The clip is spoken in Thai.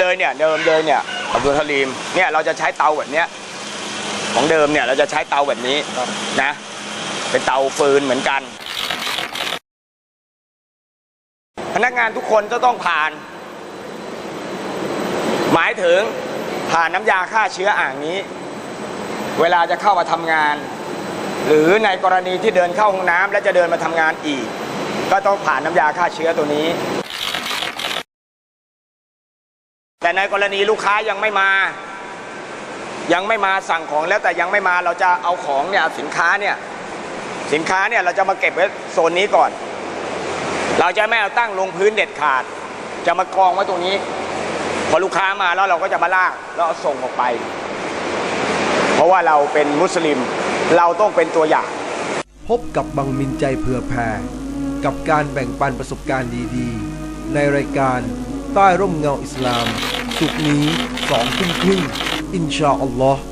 เลยเนี่ยเดิมเลยเนี่ยอับดุลฮาลีมเนี่ยเราจะใช้เตาแบบเนี้ยของเดิมเนี่ยเราจะใช้เตาแบบนี้นะ เป็นเตาฟืนเหมือนกัน พนักงานทุกคนจะต้องผ่าน หมายถึงผ่านน้ำยาฆ่าเชื้ออ่างนี้ เวลาจะเข้ามาทำงาน หรือในกรณีที่เดินเข้าห้องน้ำและจะเดินมาทำงานอีก ก็ต้องผ่านน้ำยาฆ่าเชื้อตัวนี้ แต่ในกรณีลูกค้ายังไม่มา ยังไม่มาสั่งของแล้วแต่ยังไม่มาเราจะเอาของเนี่ยสินค้าเนี่ยสินค้าเนี่ยเราจะมาเก็บไว้โซนนี้ก่อน เราจะไม่เอาตั้งลงพื้นเด็ดขาด จะมากองไว้ตรงนี้ พอลูกค้ามาแล้วเราก็จะมาลากแล้วส่งออกไป เพราะว่าเราเป็นมุสลิมเราต้องเป็นตัวอย่าง พบกับบังมินใจเผื่อแผ่กับการแบ่งปันประสบการณ์ดีๆ ในรายการใต้ร่มเงาอิสลาม สุกร์นี้สองทุ่มครึ่งอินชาอัลลอฮ์